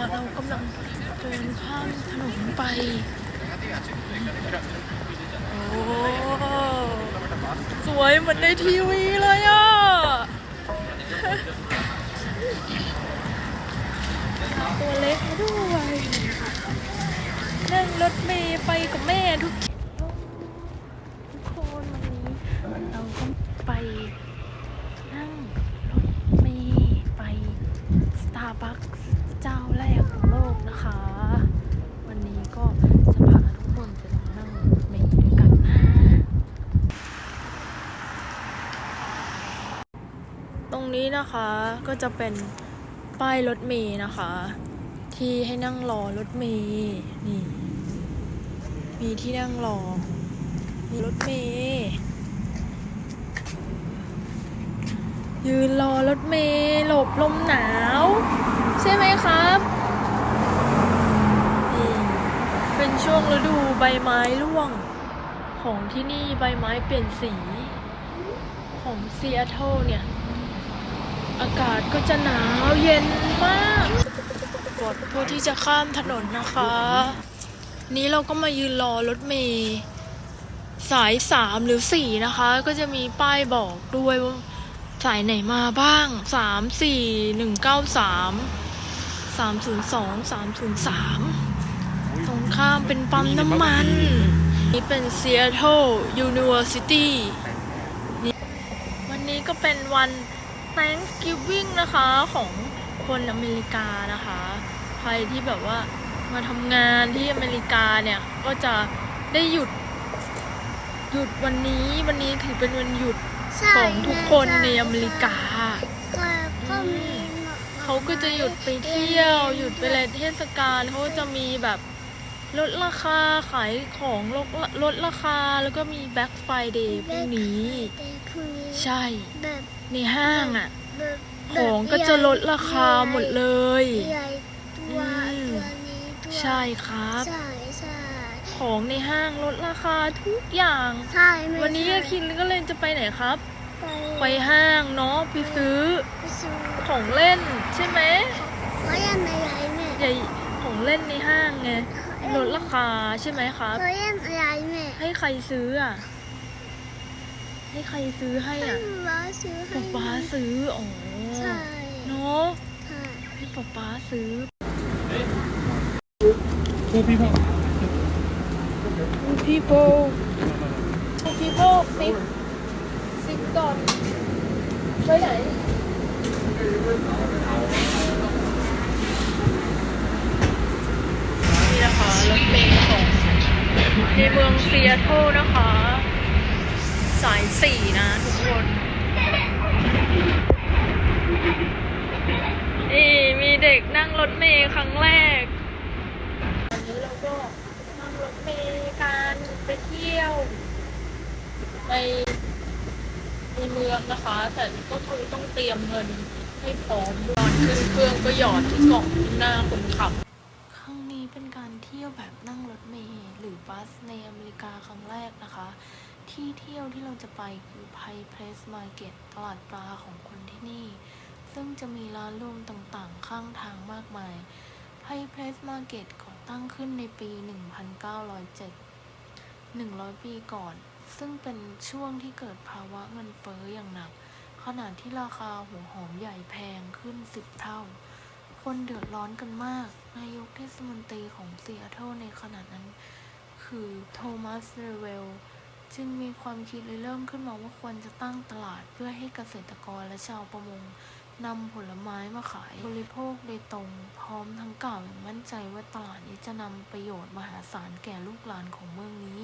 เรากำลังเดินข้ามถนนไป โอ้สวยเหมือนในทีวีเลยอะ ตัวเล็กด้วย นั่งรถเมย์ไปกับแม่ทุกทีกคนวันนี้เราก็ไปนั่งรถเมย์ไป Starbucks เจ้าแรกของโลกนะคะ วันนี้ก็จะพาทุกคนไปลองนั่งรถเมย์ด้วยกันนะ ต รงนี้นะคะก็จะเป็นป้ายรถเมย์นะคะ ที่ให้นั่งรอรถเมย์นี่ มีที่นั่งรอ มีรถเมย์ยืนรอรถเมย์หลบลมหนาว ใช่ไหมครับนี่เป็นช่วงฤดูใบไม้ร่วง ของที่นี่ใบไม้เปลี่ยนสี ของซีแอตเทิลเนี่ย อากาศก็จะหนาวเย็นมากกดเพื่อที่จะข้ามถนนนะคะ นี้เราก็มายืนรอรถเมย์สายสามหรือสี่นะคะ ก็จะมีป้ายบอกด้วยว่าสายไหนมาบ้างสามสี่หนึ่งเก้าสามสามศูนย์สองสามศูนย์สามตรงข้ามเป็นปั๊มน้ำมัน นี่เป็น Seattle University นี่วันนี้ก็เป็นวัน Thanksgiving นะคะของคนอเมริกานะคะ ใครที่แบบว่ามาทำงานที่อเมริกาเนี่ย ก็จะได้หยุด หยุดวันนี้วันนี้ถือเป็นวันหยุดใช่ของทุกคนในอเมริกาก็ก็มี เขาก็จะหยุดไปเที่ยว หยุดไปเลยเทศกาลเขาก็จะมีแบบ ลดราคาขายของลดลดราคาแล้วก็มี Black Friday พรุ่งนี้คือมีใช่ แบบในห้างอะแบบของก็จะลดราคาหมดเลย ใหญ่ตัวอืม ตัวนี้ตัวใช่ครับ ใช่ใช่ของในห้างลดราคาทุกอย่าง ใช่ไม่วันนี้ใช่อาคินก็เลยจะไปไหนครับ ไปไปห้างเนาะไปซื้อไปซื้อของเล่นใช่ไหมเขายังไม่ใหญ่แม่ใหญ่ของเล่นในห้างไง ลดราคาใช่ไหมครับ เขายังไม่ใหญ่แม่ให้ใครซื้ออะ ให้ใครซื้อให้ให้อะป๊าซื้อให้ป๊าป๊าซื้ออ๋อใช่เนาะใช่ให้ป๊าป๊าซื้อ Two people. people people ซิปซิปก่อนไปไหนนี่นะคะรถเมล์ของ ในเมืองซีแอตเทิลนะคะ สายสี่นะทุกคนนี่มีเด็กนั่งรถเมล์ครั้งแรกวันนี้เราก็นั่งรถเมล์กันไปเที่ยวในในเมืองนะคะ แต่ก็คือต้องเตรียมเงินให้พร้อมตอนขึ้นเครื่องก็หยอดที่กล่องข้างหน้าคนขับ ครั้งนี้เป็นการเที่ยวแบบนั่งรถเมล์หรือบัสในอเมริกาครั้งแรกนะคะ ที่เที่ยวที่เราจะไปคือไพเพลสมาร์เก็ตตลาดปลาของคนที่นี่ ซึ่งจะมีร้านรวมต่างๆ ข้างทางมากมายไพเพลสมาร์เก็ตก่อตั้งขึ้นในปี 1907 100 ปีก่อน ซึ่งเป็นช่วงที่เกิดภาวะเงินเฟ้ออย่างหนักขนาดที่ราคาหัวหอมใหญ่แพงขึ้น 10 เท่า คนเดือดร้อนกันมาก นายกเทศมนตรีของซีแอตเทิลในขณะนั้น คือโทมัสเรเวลจึงมีความคิดเลยเริ่มขึ้นมาว่าควรจะตั้งตลาดเพื่อให้เกษตรกรและชาวประมงนำผลไม้มาขายบริโภคโดยตรง พร้อมทั้งกล่าวอย่างมั่นใจว่าตลาดนี้จะนำประโยชน์มหาศาลแก่ลูกหลานของเมืองนี้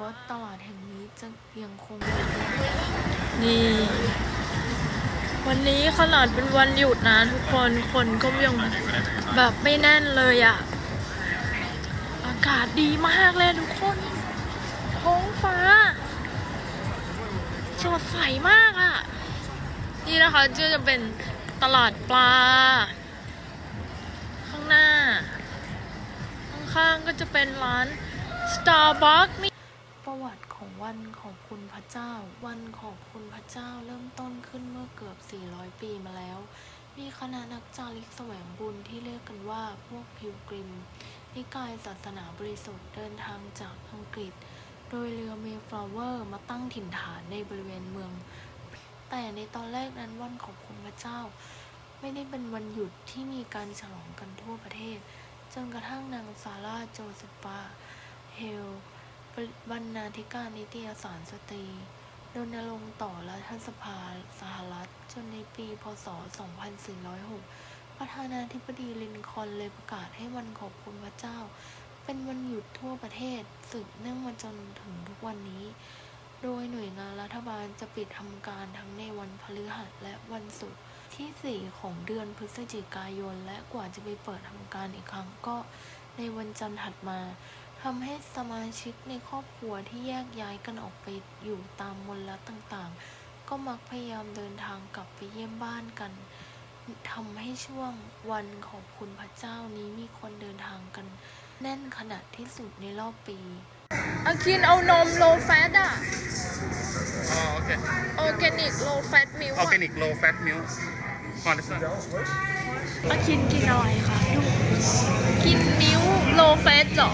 ว่าตลาดแห่งนี้จะยังคงนี่ วันนี้ขนาดเป็นวันหยุดนะทุกคนคนก็ยังแบบไม่แน่นเลยอะอากาศดีมากเลยทุกคน ท้องฟ้าสดใสมากอะนี่นะคะก็จะเป็นตลาดปลา ข้างหน้า ข้างๆก็จะเป็นร้าน Starbucks นี่ ประวัติของวันขอบคุณพระเจ้า วันขอบคุณพระเจ้าเริ่มต้นขึ้นเมื่อเกือบ 400 ปีมาแล้ว มีคณะนักจาริกแสวงบุญที่เรียกกันว่าพวกพิลกริม นิกายศาสนาบริสุทธิ์เดินทางจากอังกฤษ โดยเรือเมฟลาเวอร์มาตั้งถิ่นฐานในบริเวณเมือง แต่ในตอนแรกนั้นวันขอบคุณพระเจ้า ไม่ได้เป็นวันหยุดที่มีการฉลองกันทั่วประเทศ จนกระทั่งนางซาร่าโจเซฟาเฮล บรรณาธิการนิตยสารสตรีรณรงค์ต่อรัฐสภาสหรัฐ จนในปี พศ 2406 ประธานาธิบดีลินคอล์นเลยประกาศให้วันขอบคุณพระเจ้า เป็นวันหยุดทั่วประเทศสืบเนื่องมาจนถึงทุกวันนี้ โดยหน่วยงานรัฐบาลจะปิดทำการทั้งในวันพฤหัสและวันศุกร์ที่ 4 ของเดือนพฤศจิกายน และกว่าจะไปเปิดทำการอีกครั้งก็ในวันจันทร์ถัดมา ทำให้สมาชิกในครอบครัวที่แยกย้ายกันออกไปอยู่ตามมลรัฐต่างๆ ก็มักพยายามเดินทางกลับไปเยี่ยมบ้านกันทำให้ช่วงวันขอบคุณพระเจ้านี้มีคนเดินทางกัน แน่นขนาดที่สุดในรอบปีอาคินเอานมโลแฟตอะอ๋อโอเคออร์แกนิกโลแฟตมิลออร์แกนิกโลแฟตมิลค์คอนเดนเซอร์อาคินกินอะไรคะดูกินนิ้วโลแฟตเหรอ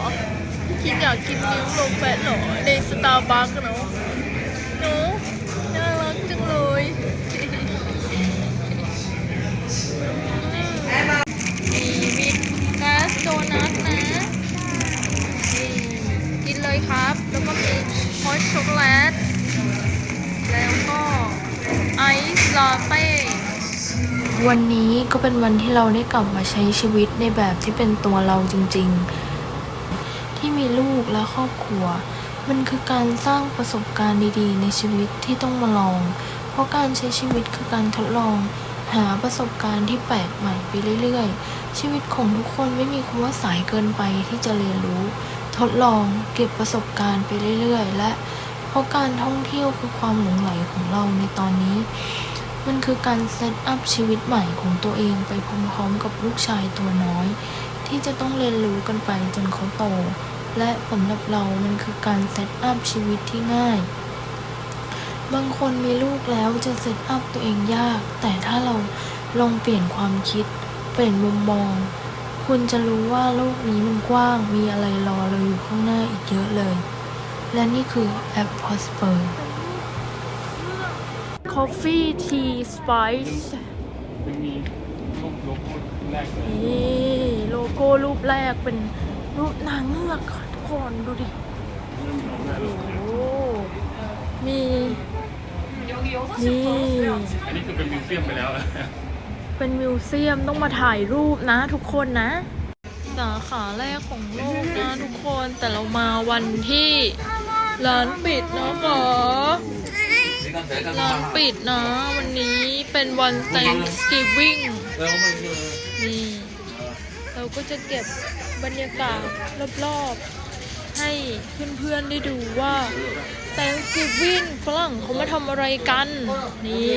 คินอยากกินนิ้วโลแฟตเหรอในสตาร์บัคเนาะหนูน่ารักจังเลยมีมีกัสโดนัทนะนี่กินเลยครับ แล้วก็มีฮอตช็อกโกแลต แล้วก็ไอซ์ลาเต้วันนี้ก็เป็นวันที่เราได้กลับมาใช้ชีวิตในแบบที่เป็นตัวเราจริง ๆ ลูกและครอบครัว มันคือการสร้างประสบการณ์ดีๆ ในชีวิตที่ต้องมาลอง เพราะการใช้ชีวิตคือการทดลอง หาประสบการณ์ที่แปลกใหม่ไปเรื่อยๆ ชีวิตของทุกคนไม่มีคำว่าสายเกินไปที่จะเรียนรู้ ทดลองเก็บประสบการณ์ไปเรื่อยๆ และเพราะการท่องเที่ยวคือความหลงไหลของเราในตอนนี้ มันคือการเซตอัพชีวิตใหม่ของตัวเองไปพร้อมๆกับลูกชายตัวน้อยที่จะต้องเรียนรู้กันไปจนเขาโต และสำหรับเรามันคือการเซตอัพชีวิตที่ง่าย บางคนมีลูกแล้วจะเซตอัพตัวเองยาก แต่ถ้าเราลองเปลี่ยนความคิด เปลี่ยนมุมมอง คุณจะรู้ว่าโลกนี้มันกว้าง มีอะไรรอเราอยู่ข้างหน้าอีกเยอะเลย และนี่คือแอป Prosper Coffee Tea Spice มันมีรูปโลโก้แรกเลยนี่โลโก้รูปแรกเป็นรูปนางเงือก ค่ะทุกคนดูดิ โอ้มี นี่ อันนี้คือเป็นมิวเซียมไปแล้ว เป็นมิวเซียมต้องมาถ่ายรูปนะทุกคนนะ สาขาแรกของโลกนะทุกคนแต่เรามาวันที่ร้านปิดนะคะร้านปิดนะวันนี้เป็นวัน Thanksgiving นี่เราก็จะเก็บบรรยากาศรอบๆ ให้เพื่อนๆได้ดูว่า Thanksgiving ฝรั่งเขามาทำอะไรกัน นี่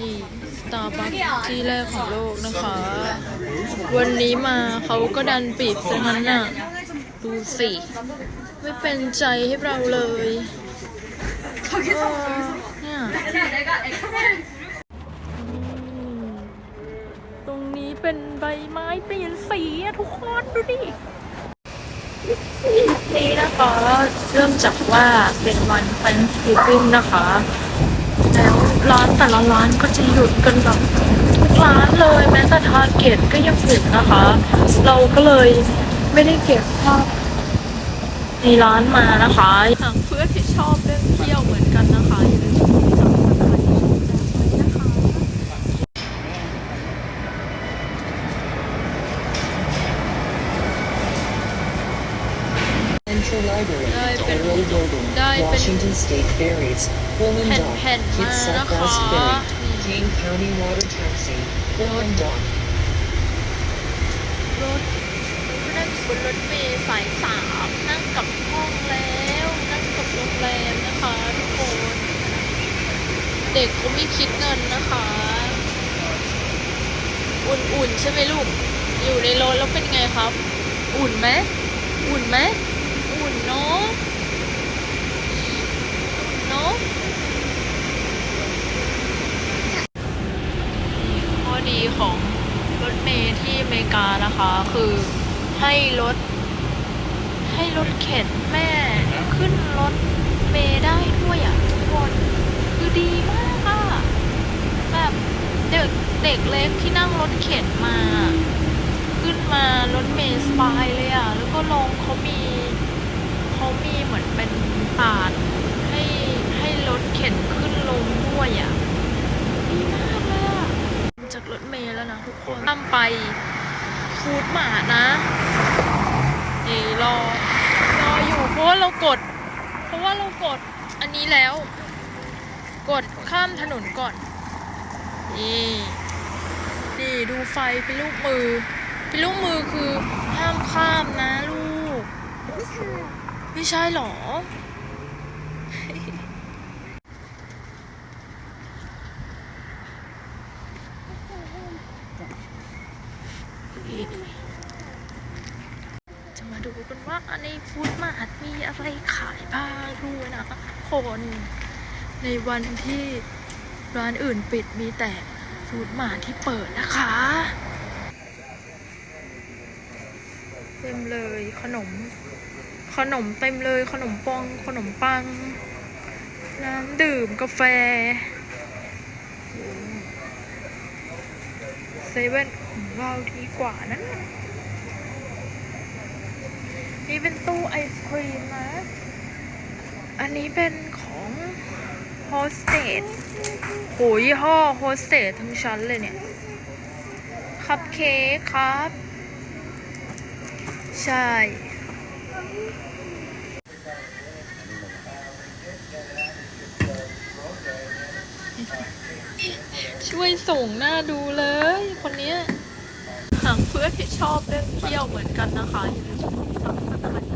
นี่สตาร์บัคที่แรกของโลกนะคะ วันนี้มาเขาก็ดันปิดซะงั้นน่ะ ดูสิ ไม่เป็นใจให้เราเลยเนี่ยตรงนี้เป็นใบไม้เปลี่ยนสีอะทุกคนดูดิ นี่นะคะเริ่มจากว่าเป็นวัน Thanksgiving นะคะแล้วร้านแต่ละร้านก็จะหยุดกันแบบทุกร้านเลยแม้แต่ทาร์เก็ตก็ยังหยุดนะคะ เราก็เลยไม่ได้เก็บภาพในร้านมานะคะหางเพื่อนที่ชอบเรื่องเที่ยวเหมือนกันนะคะอย่าลืมกดติดตามสถานที่ชมแบบไว้นะคะ ได้เป็นได้เป็น Washington State Ferries, Pullman Dock, แผ่นๆมา Kitsap นะคะ Bus Ferry, Kane County Water Taxi, Pullman Dock. รถนั่งบนรถเมล์สายสามนั่งกับห้องแล้วนั่งกับโรงแรมนะคะทุกคนเด็กก็ไม่คิดเงินนะคะ อุ่นๆใช่ไหมลูก อยู่ในรถแล้วเป็นไงครับ อุ่นไหมอุ่นไหม no no ข้อดีของรถเมล์ที่อเมริกานะคะ คือให้รถ ให้รถเข็นแม่ขึ้นรถเมล์ได้ด้วยอะทุกคนคือดีมากค่ะแบบเด็กเด็กเล็กที่นั่งรถเข็นมา ขึ้นมารถเมล์สบายเลยอะ แล้วก็ลงเขามี เหมือนเป็นปาดให้ให้รถเข็นขึ้นลงด้วยอะดีมากเลยอะจากรถเมล์แล้วนะทุกคนข้ามไปฟูดหมานะนี่รอรออยู่เพราะว่าเรากด เพราะว่าเรากดอันนี้แล้ว กดข้ามถนนก่อนนี่นี่ดูไฟเป็นลูกมือเป็นลูกมือคือห้ามข้าม ไม่ใช่หรอ จะมาดูกันว่าในฟู้ดมาร์ทมีอะไรขายบ้างด้วยนะคน ในวันที่ร้านอื่นปิดมีแต่ฟู้ดมาร์ทที่เปิดนะคะเต็มเลยขนม ขนมเต็มเลยขนมปอง ขนมปัง น้ำดื่มกาแฟเซเว่นของเราดีกว่านั้นน่ะนี่เป็นตู้ไอศครีมนะ อันนี้เป็นของโฮสเตสโหยี่ห้อโฮสเตสทั้งชั้นเลยเนี่ย คัพเค้กครับ ใช่ ช่วยส่งหน้าดูเลย คนเนี้ยหางเพื่อนที่ชอบเล่นเที่ยวเหมือนกันนะคะอย่าลืมกดซับสไครต์